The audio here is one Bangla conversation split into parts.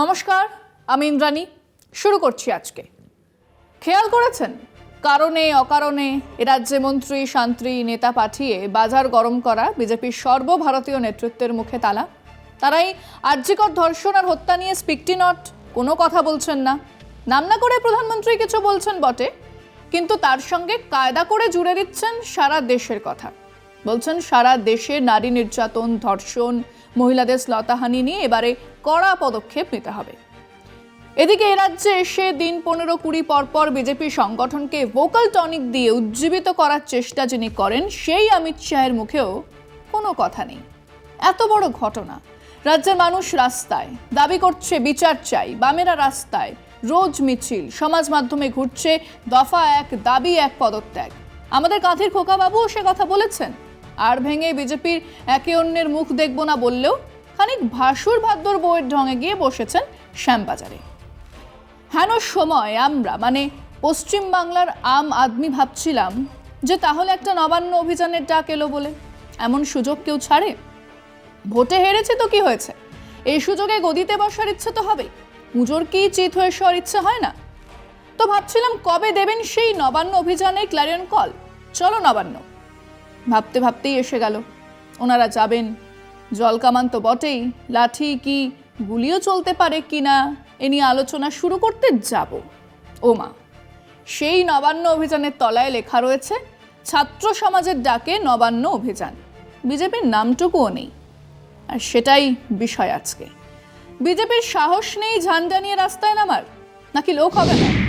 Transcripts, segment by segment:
নমস্কার, আমি ইন্দ্রাণী। শুরু করছি আজকে। খেয়াল করেছেন? কারণে, অকারণে রাজ্যে মন্ত্রী শান্ত্রী নেতা পাঠিয়ে বাজার গরম করা বিজেপির সর্বভারতীয় নেতৃত্বের মুখে তালা? তারাই আর্যিকর ধর্ষণ আর হত্যা নিয়ে স্পিকটি নট, কোনো কথা বলছেন না। নাম না করে প্রধানমন্ত্রী কিছু বলছেন বটে, কিন্তু তার সঙ্গে কায়দা করে জুড়ে দিচ্ছেন সারা দেশের কথা। বলছেন সারা দেশে নারী নির্যাতন, ধর্ষণ মহিলাদের শ্লতাহানি নিয়ে এবারে কড়া পদক্ষেপ নিতে হবে। এদিকে এ রাজ্যে এসে দিন পনেরো কুড়ি পরপর বিজেপি সংগঠনকে ভোকাল টনিক দিয়ে উজ্জীবিত করার চেষ্টা যিনি করেন, সেই অমিত শাহের মুখেও কোনো কথা নেই। এত বড় ঘটনা। রাজ্যের মানুষ রাস্তায়, দাবি করছে বিচার চাই, বামেরা রাস্তায়, রোজ মিছিল, সমাজ মাধ্যমে ঘুরছে, দফা এক, দাবি এক, পদত্যাগ। আমাদের কাঁথির খোকাবাবুও সে কথা বলেছেন। আর ভেঙে বিজেপির একে অন্যের মুখ দেখব না বললেও খানিক ভাসুর ভাদ্যর বইয়ের ঢঙে গিয়ে বসেছেন শ্যামবাজারে। হেন সময় আমরা মানে পশ্চিম বাংলার আম আদমি ভাবছিলাম যে তাহলে একটা নবান্ন অভিযানের ডাক এলো বলে। এমন সুযোগ কেউ ছাড়ে? ভোটে হেরেছে তো কি হয়েছে? এই সুযোগে গদিতে বসার ইচ্ছে তো হবে পুজোর কি চিত হয়ে শোয়ার ইচ্ছে হয় না? তো ভাবছিলাম কবে দেবেন সেই নবান্ন অভিযানে ক্ল্যারিয়ন কল? চলো নবান্ন। ভাবতে ভাবতেই এসে গেল। ওনারা যাবেন। জল কামান তো বটেই। লাঠি কি গুলিও চলতে পারে কি না, এ নিয়ে আলোচনা শুরু করতে যাব। ওমা সেই নবান্ন অভিযানের তলায় লেখা রয়েছে, ছাত্র সমাজের ডাকে নবান্ন অভিযান। বিজেপির নামটুকুও নেই। আর সেটাই বিষয় আজকে। বিজেপির সাহস নেই ঝান্ডা নিয়ে রাস্তায় নামার, নাকি লোক হবে না?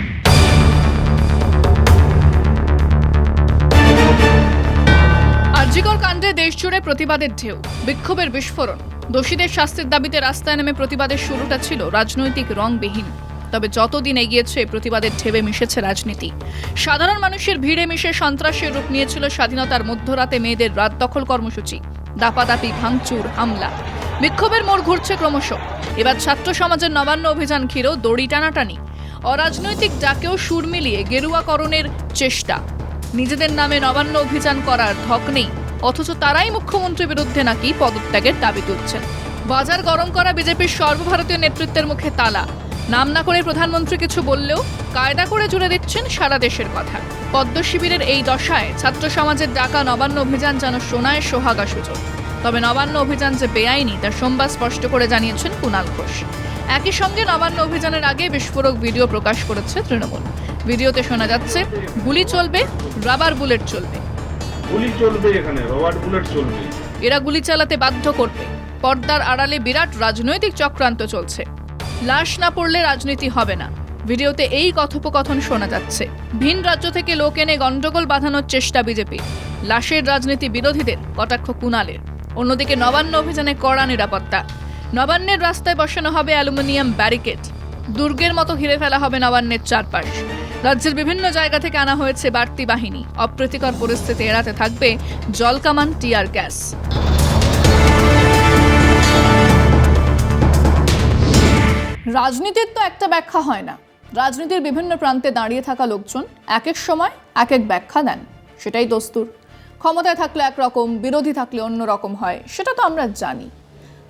আরজিকর কাণ্ডে দেশজুড়ে প্রতিবাদের ঢেউ, বিক্ষোভের বিস্ফোরণ। দোষীদের শাস্তির দাবিতে রাস্তায় নেমে প্রতিবাদের শুরুটা ছিল রাজনৈতিক রংবিহীন। তবে যতদিন এগিয়েছে, প্রতিবাদের ঢেবে মিশেছে রাজনীতি। সাধারণ মানুষের ভিড়ে মিশে সন্ত্রাসের রূপ নিয়েছিল স্বাধীনতার মধ্যরাতে মেয়েদের রাত দখল কর্মসূচি। দাপাদাপি, ভাঙচুর, হামলা। বিক্ষোভের মোড় ঘুরছে ক্রমশ। এবার ছাত্র সমাজের নবান্ন অভিযান ঘিরেও দড়ি টানাটানি। অরাজনৈতিক ডাকেও সুর মিলিয়ে গেরুয়াকরণের চেষ্টা। নিজেদের নামে নবান্ন অভিযান করার ধক নেই। অথচ তারাই মুখ্যমন্ত্রীর বিরুদ্ধে নাকি পদত্যাগের দাবি তুলছেন। বাজার গরম করা বিজেপির সর্বভারতীয় নেতৃত্বের মুখে তালা। নাম না করে প্রধানমন্ত্রী কিছু বললেও কায়দা করে জুড়ে দিচ্ছেন সারা দেশের কথা। পদ্ম শিবিরের এই দশায় ছাত্র সমাজের ডাকা নবান্ন অভিযান যেন সোনায় সোহাগা সুযোগ। তবে নবান্ন অভিযান যে বেআইনি, তা সোমবার স্পষ্ট করে জানিয়েছেন কুণাল ঘোষ। একই সঙ্গে নবান্ন অভিযানের আগে বিস্ফোরক ভিডিও প্রকাশ করেছে তৃণমূল। ভিডিওতে শোনা যাচ্ছে, গুলি চলবে, রাবার বুলেট চলবে। গুলি চলবে এখানে বুলেট চলবে। এরা গুলি চালাতে বাধ্য করবে। পর্দার আড়ালে বিরাট রাজনৈতিক চক্রান্ত চলছে। লাশ না পড়লে রাজনীতি হবে না। ভিডিওতে এই কথোপকথন শোনা যাচ্ছে। ভিন রাজ্য থেকে লোক এনে গন্ডগোল বাঁধানোর চেষ্টা বিজেপি। লাশের রাজনীতি বিরোধীদের, কটাক্ষ কুণালের। অন্যদিকে নবান্ন অভিযানে কড়া নিরাপত্তা। নবান্নের রাস্তায় বসানো হবে অ্যালুমিনিয়াম ব্যারিকেড। দুর্গের মতো ঘিরে ফেলা হবে নবান্নের চারপাশ। রাজ্যের বিভিন্ন জায়গা থেকে আনা হয়েছে বাড়তি বাহিনী। অপ্রীতিকর পরিস্থিতি এড়াতে থাকবে জলকামান টিয়ার গ্যাস। রাজনীতির তো একটা ব্যাখ্যা হয় না। রাজনীতির বিভিন্ন প্রান্তে দাঁড়িয়ে থাকা লোকজন এক এক সময় এক এক ব্যাখ্যা দেন। সেটাই দস্তুর। ক্ষমতায় থাকলে একরকম, বিরোধী থাকলে অন্য রকম হয়, সেটা তো আমরা জানি।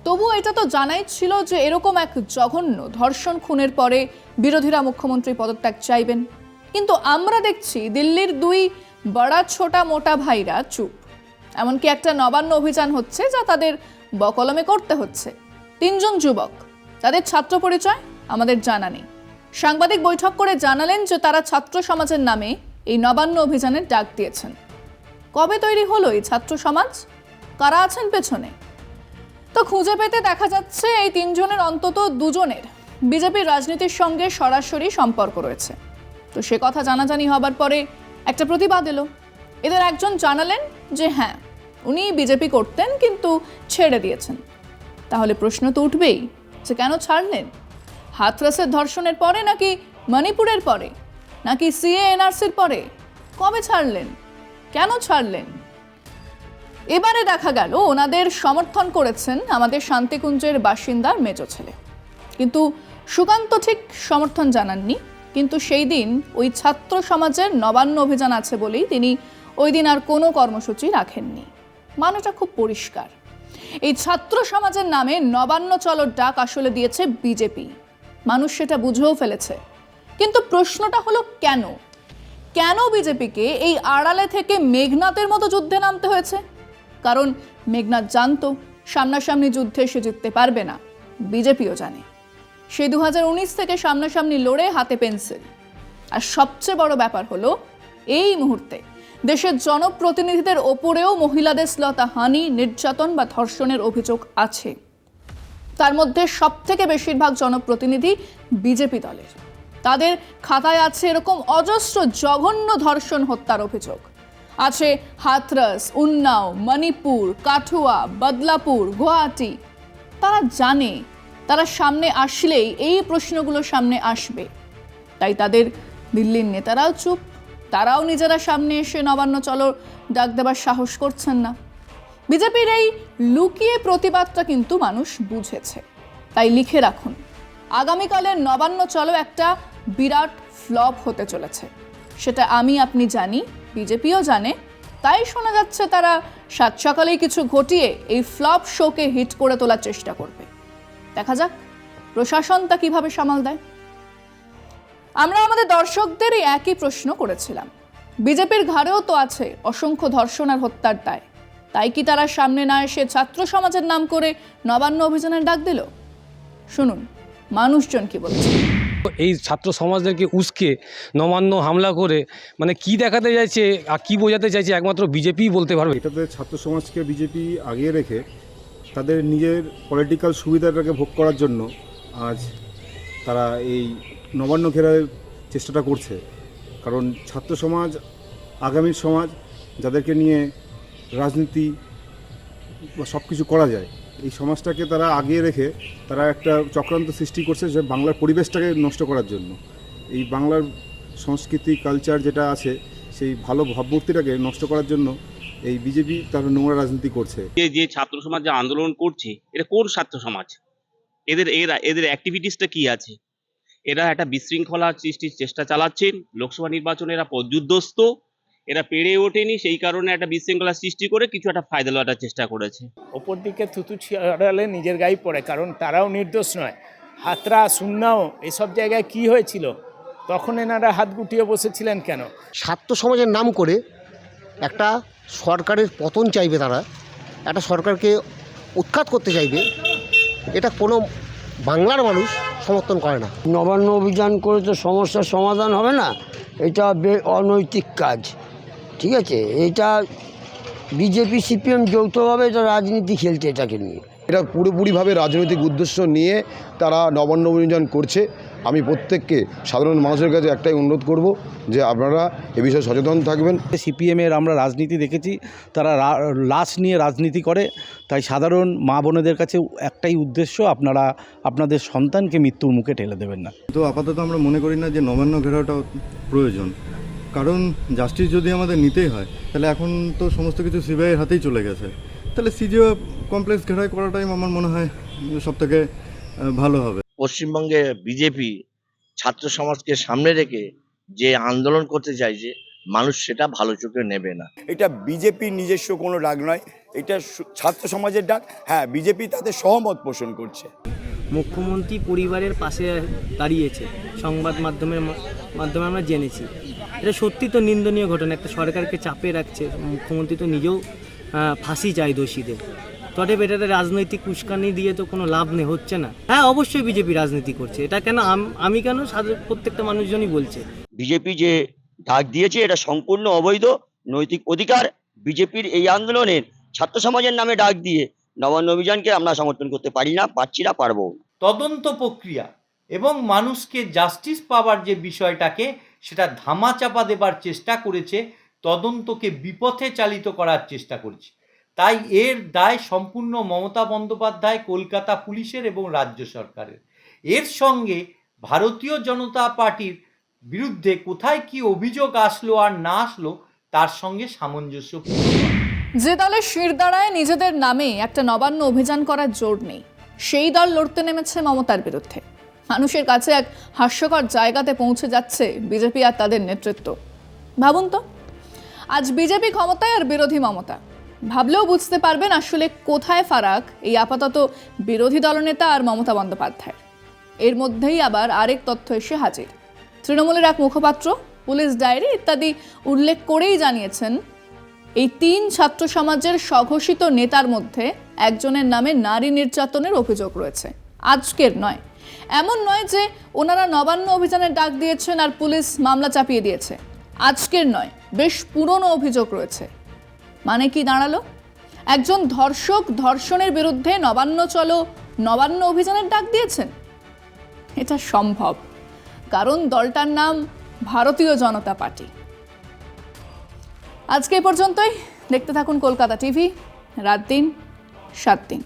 তবুও এটা তো জানাই ছিল যে এরকম এক জঘন্য ধর্ষণ খুনের পরে বিরোধীরা মুখ্যমন্ত্রী পদত্যাগ চাইবেন। কিন্তু আমরা দেখছি দিল্লির দুই বড়া ছোটা মোটা ভাইরা চুপ। এমনকি একটা নবান্ন অভিযান হচ্ছে যা তাদের বকলমে করতে হচ্ছে। তিনজন যুবক, তাদের ছাত্র পরিচয় আমাদের জানা নেই। সাংবাদিক বৈঠক করে জানালেন যে তারা ছাত্র সমাজের নামে এই নবান্ন অভিযানের ডাক দিয়েছেন। কবে তৈরি হলো এই ছাত্র সমাজ? কারা আছেন পেছনে? তো খুঁজে পেতে দেখা যাচ্ছে এই তিনজনের অন্তত দুজনের বিজেপির রাজনীতির সঙ্গে সরাসরি সম্পর্ক রয়েছে। তো সে কথা জানাজানি হবার পরে একটা প্রতিবাদ এলো। এদের একজন জানালেন যে হ্যাঁ উনি বিজেপি করতেন কিন্তু ছেড়ে দিয়েছেন। তাহলে প্রশ্ন তো উঠবেই যে কেন ছাড়লেন? হাথরাসের ধর্ষণের পরে নাকি মণিপুরের পরে? নাকি সিএ, এনআরসির পরে? কবে ছাড়লেন? কেন ছাড়লেন? এবারে দেখা গেল ওনাদের সমর্থন করেছেন আমাদের শান্তিকুঞ্জের বাসিন্দার মেজ ছেলে। কিন্তু সুকান্ত ঠিক সমর্থন জানাননি। কিন্তু সেই দিন ওই ছাত্র সমাজের নবান্ন অভিযান আছে বলেই তিনি ওই দিন আর কোনো কর্মসূচি রাখেননি। মানেটা খুব পরিষ্কার। এই ছাত্র সমাজের নামে নবান্ন চলর ডাক আসলে দিয়েছে বিজেপি। মানুষ সেটা বুঝেও ফেলেছে। কিন্তু প্রশ্নটা হলো কেন? কেন বিজেপিকে এই আড়ালে থেকে মেঘনাথের মতো যুদ্ধে নামতে হয়েছে? কারণ মেঘনাথ জানতো সামনাসামনি যুদ্ধে সে জিততে পারবে না, বিজেপিও জানে। সে দু হাজার উনিশ থেকে সামনাসামনি লড়ে হাতে পেন্সিল। আর সবচেয়ে বড় ব্যাপার হলো, এই মুহূর্তে দেশের জনপ্রতিনিধিদের ওপরেও মহিলাদের শ্লতা, হানি, নির্যাতন বা ধর্ষণের অভিযোগ আছে। তার মধ্যে সব থেকে বেশিরভাগ জনপ্রতিনিধি বিজেপি দলের। তাদের খাতায় আছে এরকম অজস্র জঘন্য ধর্ষণ হত্যার অভিযোগ। আছে হাথরস, উন্নাও, মণিপুর, কাঠুয়া, বদলাপুর, গুয়াহাটি। তারা জানে তারা সামনে আসলেই এই প্রশ্নগুলো সামনে আসবে। তাই তাদের দিল্লির নেতারাও চুপ, তারাও নিজেরা সামনে এসে নবান্ন চলো ডাক দেবার সাহস করছেন না। বিজেপির এই লুকিয়ে প্রতিবাদটা কিন্তু মানুষ বুঝেছে। তাই লিখে রাখুন, আগামীকালের নবান্ন চলো একটা বিরাট ফ্লপ হতে চলেছে। সেটা আমি, আপনি জানি, বিজেপিও জানে, তাই শোনা যাচ্ছে তারা সাত সকালেই কিছু ঘটিয়ে এই ফ্লপ শোকে হিট করে তোলার চেষ্টা করবে। দেখা যাক প্রশাসন তা কীভাবে সামাল দেয়। আমরা আমাদের দর্শকদের এই একই প্রশ্ন করেছিলাম। বিজেপির ঘাড়েও তো আছে অসংখ্য ধর্ষণ আর হত্যার দায়। তাই কি তারা সামনে না এসে ছাত্র সমাজের নাম করে নবান্ন অভিযানের ডাক দিল? শুনুন মানুষজন কি বলছে? এই ছাত্র সমাজদেরকে উস্কে নবান্ন হামলা করে মানে কি দেখাতে চাইছে আর কি বোঝাতে চাইছে একমাত্র বিজেপিই বলতে পারবে? এটাতে ছাত্র সমাজকে বিজেপি আগিয়ে রেখে তাদের নিজের পলিটিক্যাল সুবিধাটাকে ভোগ করার জন্য আজ তারা এই নবান্ন ঘেরার চেষ্টাটা করছে। কারণ ছাত্র সমাজ আগামীর সমাজ যাদেরকে নিয়ে রাজনীতি বা সব কিছু করা যায়, এই সমাজটাকে তারা আগিয়ে রেখে তারা একটা চক্রান্ত সৃষ্টি করছে যে বাংলার পরিবেশটাকে নষ্ট করার জন্য। এই বাংলার সংস্কৃতি কালচার যেটা আছে, সেই ভালো ভাবমূর্তিটাকে নষ্ট করার জন্য এই বিজেপি তারা নোংরা রাজনীতি করছে। যে যে ছাত্র সমাজ যে আন্দোলন করছে এটা কোন ছাত্র সমাজ? এদের এরা এদের অ্যাক্টিভিটিসটা কি আছে? এরা একটা বিশৃঙ্খলা সৃষ্টির চেষ্টা চালাচ্ছেন। লোকসভা নির্বাচনে এরা পর্যুদস্ত এরা পেরে ওঠেনি সেই কারণে একটা বিশৃঙ্খলা সৃষ্টি করে কিছু একটা ফায়দা লওয়ার চেষ্টা করেছে। ওপর দিকে থুতু ছিঁড়ালে নিজের গায়ে পড়ে কারণ তারাও নির্দোষ নয়। হাতরা সুন্নাও এসব জায়গায় কি হয়েছিল? তখন এনারা হাত গুটিয়ে বসেছিলেন কেন? ছাত্র সমাজের নাম করে একটা সরকারের পতন চাইবে তারা, একটা সরকারকে উৎখাত করতে চাইবে, এটা কোনো বাংলার মানুষ সমর্থন করে না। নবান্ন অভিযান করে তো সমস্যার সমাধান হবে না, এটা অনৈতিক কাজ, ঠিক আছে? এটা বিজেপি, সিপিএম যৌথভাবে এটা রাজনীতি খেলছে এটাকে নিয়ে। এটা পুরোপুরিভাবে রাজনৈতিক উদ্দেশ্য নিয়ে তারা নবান্ন অভিযান করছে। আমি প্রত্যেককে সাধারণ মানুষের কাছে একটাই অনুরোধ করব যে আপনারা এ বিষয়ে সচেতন থাকবেন। সিপিএমের আমরা রাজনীতি দেখেছি তারা লাশ নিয়ে রাজনীতি করে। তাই সাধারণ মা বোনেদের কাছে একটাই উদ্দেশ্য আপনারা আপনাদের সন্তানকে মৃত্যুর মুখে ঠেলে দেবেন না। তো আপাতত আমরা মনে করি না যে নবান্ন ঘেরাওটা প্রয়োজন। কারণ জাস্টিস যদি আমাদের নিতেই হয় তাহলে এখন তো সমস্ত কিছু সিবিআইয়ের হাতেই চলে গেছে। তাহলে সিজিও কমপ্লেক্স ঘেরাই করাটাই আমার মনে হয় সব থেকে ভালো হবে। পশ্চিমবঙ্গে বিজেপি ছাত্র সমাজকে সামনে রেখে যে আন্দোলন করতে চাইছে মানুষ সেটা ভালো চোখে নেবে না। এটা বিজেপির নিজস্ব কোনো ডাক নয় এটা ছাত্র সমাজের ডাক। হ্যাঁ বিজেপি তাতে সহমত পোষণ করছে। মুখ্যমন্ত্রী পরিবারের পাশে দাঁড়িয়েছে সংবাদ মাধ্যমের মাধ্যমে আমরা জেনেছি। এটা সত্যি তো নিন্দনীয় ঘটনা একটা সরকারকে চাপে রাখছে। মুখ্যমন্ত্রী তো নিজেও ফাঁসি চায় দোষীদের। তবে এটাতে রাজনৈতিক উস্কানি দিয়ে তো কোনো লাভ নেই হচ্ছে না। হ্যাঁ অবশ্যই বিজেপি রাজনীতি করছে। এটা কেন আমি কেন সাধারণ প্রত্যেকটা মানুষজনই বলছে। বিজেপি যে ডাক দিয়েছে এটা সম্পূর্ণ অবৈধ নৈতিক অধিকার বিজেপির এই আন্দোলনের ছাত্র সমাজের নামে ডাক দিয়ে নবান্ন অভিযানকে আমরা সমর্থন করতে পারি না পারছি না পারব তদন্ত প্রক্রিয়া এবং মানুষকে জাস্টিস পাওয়ার যে বিষয়টাকে সেটা ধামাচাপা দেবার চেষ্টা করেছে তদন্তকে বিপথে চালিত করার চেষ্টা করছে। তাই এর দায় সম্পূর্ণ মমতা বন্দ্যোপাধ্যায়, কলকাতা পুলিশের এবং রাজ্য সরকারের। এর সঙ্গে ভারতীয় জনতা পার্টির বিরুদ্ধে কোথায় কি অভিযোগ আসলো আর না আসলো, তার সঙ্গে সামঞ্জস্য যে দলের শিরদাঁড়ায় নিজেদের নামে একটা নবান্ন অভিযান করার জোর নেই, সেই দল লড়তে নেমেছে মমতার বিরুদ্ধে। মানুষের কাছে এক হাস্যকর জায়গাতে পৌঁছে যাচ্ছে বিজেপি আর তাদের নেতৃত্ব। ভাবুন তো, আজ বিজেপি ক্ষমতায় আর বিরোধী মমতা। ভাবলেও বুঝতে পারবেন আসলে কোথায় ফারাক এই আপাতত বিরোধী দলনেতা আর মমতা বন্দ্যোপাধ্যায় এর মধ্যেই আবার আরেক তথ্য এসে হাজির। তৃণমূলের এক মুখপাত্র, পুলিশ ডায়েরি ইত্যাদি উল্লেখ করেই জানিয়েছেন, এই তিন ছাত্র সমাজের স্বঘোষিত নেতার মধ্যে একজনের নামে নারী নির্যাতনের অভিযোগ রয়েছে। আজকের নয়। এমন নয় যে ওনারা নবান্ন অভিযানের ডাক দিয়েছেন আর পুলিশ মামলা চাপিয়ে দিয়েছে। আজকের নয়, বেশ পুরনো অভিযোগ রয়েছে। মানে কি দাঁড়াল? একজন ধর্ষক ধর্ষণের বিরুদ্ধে নবান্ন চলো, নবান্ন অভিযানের ডাক দিয়েছেন? এটা সম্ভব, কারণ দলটার নাম ভারতীয় জনতা পার্টি। আজকে এ পর্যন্তই, দেখতে থাকুন কলকাতা টিভি, রাত দিন, সাত দিন।